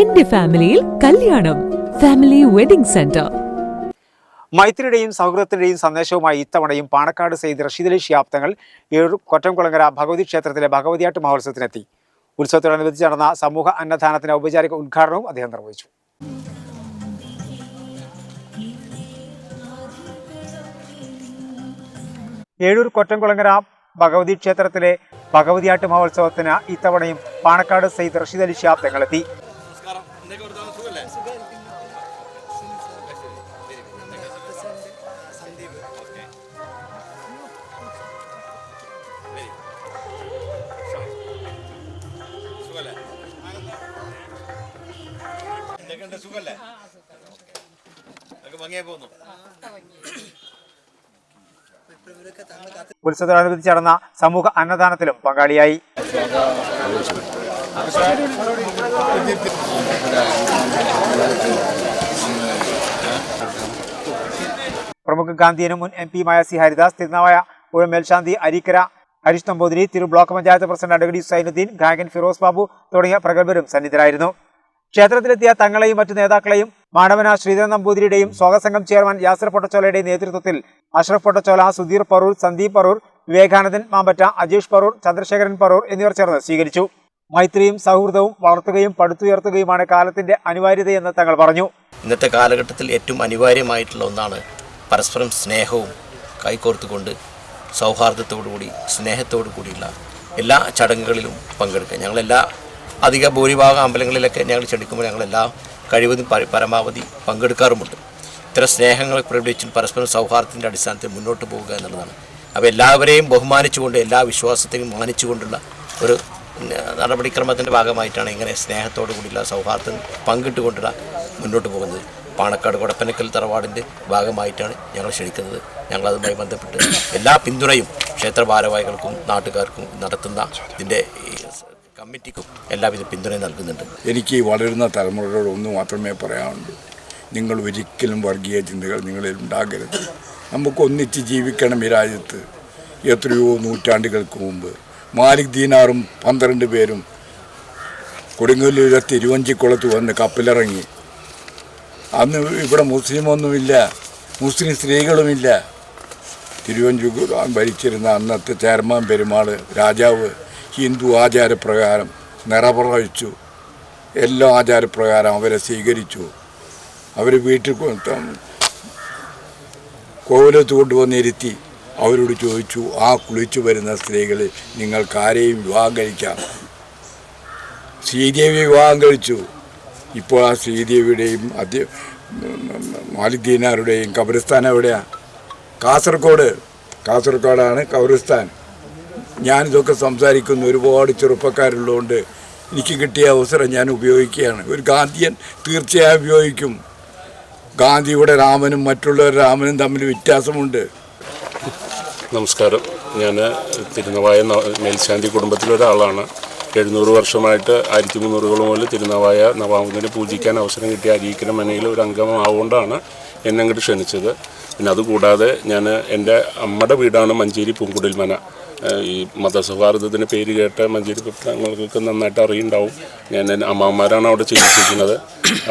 എന്റെ ഫാമിലിയിൽ കല്യാണം. Family wedding centre. മൈത്രിയുടെയും സൗഹൃദത്തിന്റെയും സന്ദേശവുമായി ഇത്തവണയും പാണക്കാട് സെയ്ത് റഷീദലി ഷിയാബ്ദങ്ങൾ ഏഴു കൊറ്റംകുളങ്ങര ഭഗവതി ക്ഷേത്രത്തിലെ ഭഗവതിയാട്ട് മഹോത്സവത്തിനെത്തി. ഉത്സവത്തോടനുബന്ധിച്ച് നടന്ന സമൂഹ അന്നദാനത്തിന് ഔപചാരിക ഉദ്ഘാടനവും അദ്ദേഹം നിർവഹിച്ചു. ഏഴൂർ കൊറ്റംകുളങ്ങര ഭഗവതി ക്ഷേത്രത്തിലെ ഭഗവതിയാട്ട് മഹോത്സവത്തിന് ഇത്തവണയും പാണക്കാട് സെയ്ദ് റഷീദ് അലി ഷിയാബ് തങ്ങളെത്തി എന്തൊക്കെയുണ്ട് സുഖല്ലേ ഒക്കെ ഭംഗിയായി പോകുന്നു ഉത്സവത്തോടനുബന്ധിച്ച് നടന്ന സമൂഹ അന്നദാനത്തിലും പങ്കാളിയായി. പ്രമുഖ ഗാന്ധിയനും മുൻ എം പിയുമായ സി ഹരിദാസ് തിരുനാവായ പുഴ മേൽശാന്തി Areekkara Harish Namboothiri Thiru block panchayat president advocate Zainuddin ഗായകൻ ഫിറോസ് ബാബു തുടങ്ങിയ പ്രഗത്ഭരും സന്നിധരായിരുന്നു ക്ഷേത്രത്തിലെത്തിയ തങ്ങളെയും മറ്റു നേതാക്കളെയും മാണവന ശ്രീധരൻ നമ്പൂതിരിയുടെയും സ്വാഗതസംഘം ചെയർമാൻ യാസർ പൊട്ടച്ചോലയുടെയും നേതൃത്വത്തിൽ അഷ്റഫ് പൊട്ടച്ചോല സുധീർ പറൂർ സന്ദീപ് പറൂർ വിവേകാനന്ദൻ മാമ്പറ്റ അജീഷ് പറൂർ ചന്ദ്രശേഖരൻ പറൂർ എന്നിവർ ചേർന്ന് സ്വീകരിച്ചു. മൈത്രിയും സൗഹൃദവും വളർത്തുകയും പടുത്തുയർത്തുകയുമാണ് കാലത്തിന്റെ അനിവാര്യതയെന്ന് തങ്ങൾ പറഞ്ഞു. ഇന്നത്തെ കാലഘട്ടത്തിൽ ഏറ്റവും അനിവാര്യമായിട്ടുള്ള ഒന്നാണ് പരസ്പരം സ്നേഹവും കൈകോർത്തുകൊണ്ട് സൗഹാർദ്ദത്തോടുകൂടി സ്നേഹത്തോടു കൂടിയുള്ള എല്ലാ ചടങ്ങുകളിലും പങ്കെടുക്കുക. ഞങ്ങളെല്ലാ അധിക ഭൂരിഭാഗം അമ്പലങ്ങളിലൊക്കെ ഞങ്ങൾ ചെടുക്കുമ്പോൾ ഞങ്ങളെല്ലാ കഴിവതും പര- പരമാവധി പങ്കെടുക്കാറുമുണ്ട്. ഇത്തരം സ്നേഹങ്ങളെ പ്രകടിച്ചും പരസ്പരം സൗഹാർദ്ദത്തിന്റെ അടിസ്ഥാനത്തിൽ മുന്നോട്ട് പോവുക എന്നുള്ളതാണ്. അപ്പോൾ എല്ലാവരെയും ബഹുമാനിച്ചുകൊണ്ട് എല്ലാ വിശ്വാസത്തെയും മാനിച്ചുകൊണ്ടുള്ള ഒരു നടപടിക്രമത്തിന്റെ ഭാഗമായിട്ടാണ് ഇങ്ങനെ സ്നേഹത്തോടു കൂടിയുള്ള സൗഹാർദ്ദം പങ്കിട്ടുകൊണ്ടുള്ള മുന്നോട്ട് പോകുന്നത്. പാണക്കാട് കൊടപ്പനക്കൽ തറവാടിന്റെ ഭാഗമായിട്ടാണ് ഞങ്ങൾ ക്ഷണിക്കുന്നത്. ഞങ്ങളതുമായി ബന്ധപ്പെട്ട് എല്ലാ പിന്തുണയും ക്ഷേത്ര ഭാരവാഹികൾക്കും നാട്ടുകാർക്കും നടത്തുന്ന ഇതിന്റെ കമ്മിറ്റിക്കും എല്ലാവിധ പിന്തുണയും നൽകുന്നുണ്ട്. എനിക്ക് വളരുന്ന തലമുറയോട് ഒന്ന് മാത്രമേ പറയാനുള്ളൂ. നിങ്ങൾ ഒരിക്കലും വർഗീയ ചിന്തകൾ നിങ്ങളിൽ ഉണ്ടാകരുത്. നമുക്ക് ഒന്നിച്ച് ജീവിക്കണം ഈ രാജ്യത്ത്. എത്രയോ നൂറ്റാണ്ടുകൾക്ക് മുമ്പ് മാലിക് ദീനാറും പന്ത്രണ്ട് പേരും കൊടുങ്ങല്ലൂരെ തിരുവഞ്ചിക്കുളത്ത് വന്ന് കപ്പലിറങ്ങി. അന്ന് ഇവിടെ മുസ്ലിമൊന്നുമില്ല മുസ്ലിം സ്ത്രീകളുമില്ല. തിരുവഞ്ചൂർ ഭരിച്ചിരുന്ന അന്നത്തെ ചേർമാൻ പെരുമാൾ രാജാവ് ഹിന്ദു ആചാരപ്രകാരം നിറപ്രവഹിച്ചു എല്ലാ ആചാരപ്രകാരം അവരെ സ്വീകരിച്ചു. അവർ വീട്ടിൽ കോവിലത്ത് കൊണ്ടുവന്നിരുത്തി. അവരോട് ചോദിച്ചു ആ കുളിച്ചു വരുന്ന സ്ത്രീകളിൽ നിങ്ങൾക്കാരെയും വിവാഹം കഴിക്കാം? ശ്രീദേവി വിവാഹം കഴിച്ചു. ഇപ്പോൾ ആ ശ്രീദേവിയുടെയും അധ്യ മാലിദ്ദീനാരുടെയും കബറിസ്ഥാൻ എവിടെയാണ് കാസർഗോഡ്. കാസർഗോഡാണ് കബറിസ്ഥാൻ ഞാനിതൊക്കെ സംസാരിക്കുന്ന ഒരുപാട് ചെറുപ്പക്കാരുള്ളതുകൊണ്ട് എനിക്ക് കിട്ടിയ അവസരം ഞാൻ ഉപയോഗിക്കുകയാണ്. ഒരു ഗാന്ധിയൻ തീർച്ചയായും ഉപയോഗിക്കും. ഗാന്ധിയുടെ രാമനും മറ്റുള്ളവർ രാമനും തമ്മിൽ വ്യത്യാസമുണ്ട്. നമസ്കാരം. ഞാൻ തിരുനവായ മേൽശാന്തി മേൽശാന്തി കുടുംബത്തിലൊരാളാണ് എഴുന്നൂറ് വർഷമായിട്ട് ആയിരത്തി മുന്നൂറുകൾ മുതൽ തിരുനവായ നവാമുദിനെ പൂജിക്കാൻ അവസരം കിട്ടിയ അരീക്കര മനയിൽ ഒരു അംഗമാവുകൊണ്ടാണ് എന്നെ അങ്ങോട്ട് ക്ഷണിച്ചത്. പിന്നെ അതുകൂടാതെ ഞാൻ എന്റെ അമ്മയുടെ വീടാണ് മഞ്ചേരി പൂങ്കുടിൽ മന. ഈ മതസൗഹാർദ്ദത്തിന് പേര് കേട്ട മഞ്ചേരി തങ്ങൾക്ക് നന്നായിട്ട് അറിയുണ്ടാവും. ഞാൻ അമ്മമാരാണ് അവിടെ ചികിത്സിക്കുന്നത്.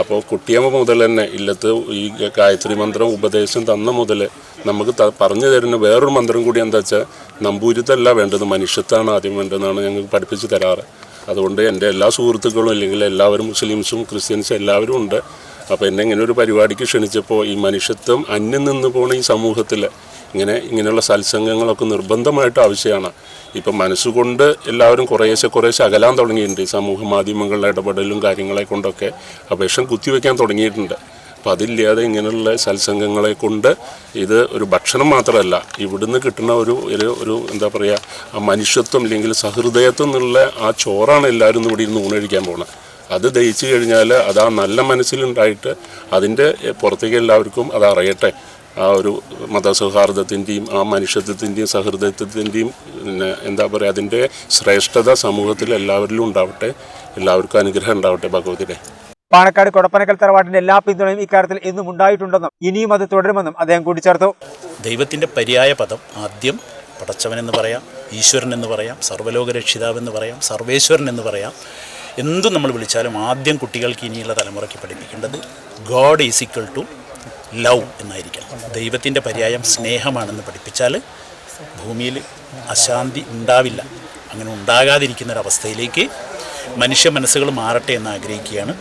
അപ്പോൾ കുട്ടിയമ്മ മുതൽ തന്നെ ഇല്ലത്ത് ഈ ഗായത്രി മന്ത്രം ഉപദേശം തന്ന മുതൽ നമുക്ക് പറഞ്ഞു തരുന്ന വേറൊരു മന്ത്രം കൂടി എന്താ വെച്ചാൽ നമ്പൂരിത്തല്ല വേണ്ടത് മനുഷ്യത്താണ് ആദ്യം വേണ്ടതെന്നാണ് ഞങ്ങൾക്ക് പഠിപ്പിച്ച് തരാറ്. അതുകൊണ്ട് എന്റെ എല്ലാ സുഹൃത്തുക്കളും അല്ലെങ്കിൽ എല്ലാവരും മുസ്ലിംസും ക്രിസ്ത്യൻസും എല്ലാവരും ഉണ്ട്. അപ്പോൾ എന്നെ ഇങ്ങനെ ഒരു പരിപാടിക്ക് ക്ഷണിച്ചപ്പോൾ ഈ മനുഷ്യത്വം അന്യം നിന്ന് പോണ ഈ സമൂഹത്തിൽ ഇങ്ങനെ ഇങ്ങനെയുള്ള സത്സംഗങ്ങളൊക്കെ നിർബന്ധമായിട്ട് ആവശ്യമാണ്. ഇപ്പം മനസ്സുകൊണ്ട് എല്ലാവരും കുറേശ്ശെ കുറേശ്ശെ അകലാൻ തുടങ്ങിയിട്ടുണ്ട്. സമൂഹ മാധ്യമങ്ങളുടെ ഇടപെടലും കാര്യങ്ങളെ കൊണ്ടൊക്കെ ആ കുത്തിവെക്കാൻ തുടങ്ങിയിട്ടുണ്ട്. അപ്പം അതില്ലാതെ ഇങ്ങനെയുള്ള സത്സംഗങ്ങളെ കൊണ്ട് ഇത് ഒരു ഭക്ഷണം മാത്രമല്ല ഇവിടുന്ന് കിട്ടുന്ന ഒരു ഒരു എന്താ പറയുക ആ മനുഷ്യത്വം അല്ലെങ്കിൽ സഹൃദയത്വം എന്നുള്ള ആ ചോറാണ് എല്ലാവരും ഇവിടെ ഇരുന്ന് ഊണഴിക്കാൻ പോകുന്നത് അത് ദഹിച്ചു കഴിഞ്ഞാൽ അത് ആ നല്ല മനസ്സിലുണ്ടായിട്ട് അതിന്റെ പുറത്തേക്ക് എല്ലാവർക്കും അത് അറിയട്ടെ. ആ ഒരു മതസൗഹാർദ്ദത്തിന്റെയും ആ മനുഷ്യത്വത്തിന്റെയും സഹൃദയത്വത്തിന്റെയും പിന്നെ എന്താ പറയുക അതിന്റെ ശ്രേഷ്ഠത സമൂഹത്തിൽ എല്ലാവരിലും ഉണ്ടാവട്ടെ എല്ലാവർക്കും അനുഗ്രഹം ഉണ്ടാവട്ടെ ഭഗവതിയുടെ. പാണക്കാട് കൊടപ്പനക്കൽ തറവാട്ടിന്റെ എല്ലാ പിന്തുണയും ഇക്കാര്യത്തിൽ ഇന്നും ഉണ്ടായിട്ടുണ്ടെന്നും ഇനിയും അത് തുടരുമെന്നും അദ്ദേഹം കൂട്ടിച്ചേർത്തു. ദൈവത്തിന്റെ പര്യായ പദം ആദ്യം പടച്ചവൻ എന്ന് പറയാം ഈശ്വരൻ എന്ന് പറയാം സർവലോക രക്ഷിതാവെന്ന് പറയാം സർവേശ്വരൻ എന്ന് പറയാം. എന്തും നമ്മൾ വിളിച്ചാലും ആദ്യം കുട്ടികൾക്ക് ഇനിയുള്ള തലമുറയ്ക്ക് പഠിപ്പിക്കേണ്ടത് God is equal to love എന്നായിരിക്കണം. ദൈവത്തിന്റെ പര്യായം സ്നേഹമാണെന്ന് പഠിപ്പിച്ചാൽ ഭൂമിയിൽ അശാന്തി ഉണ്ടാവില്ല. അങ്ങനെ ഉണ്ടാകാതിരിക്കുന്ന ഒരവസ്ഥയിലേക്ക് മനുഷ്യ മനസ്സുകൾ മാറട്ടെ എന്ന് ആഗ്രഹിക്കുകയാണ്.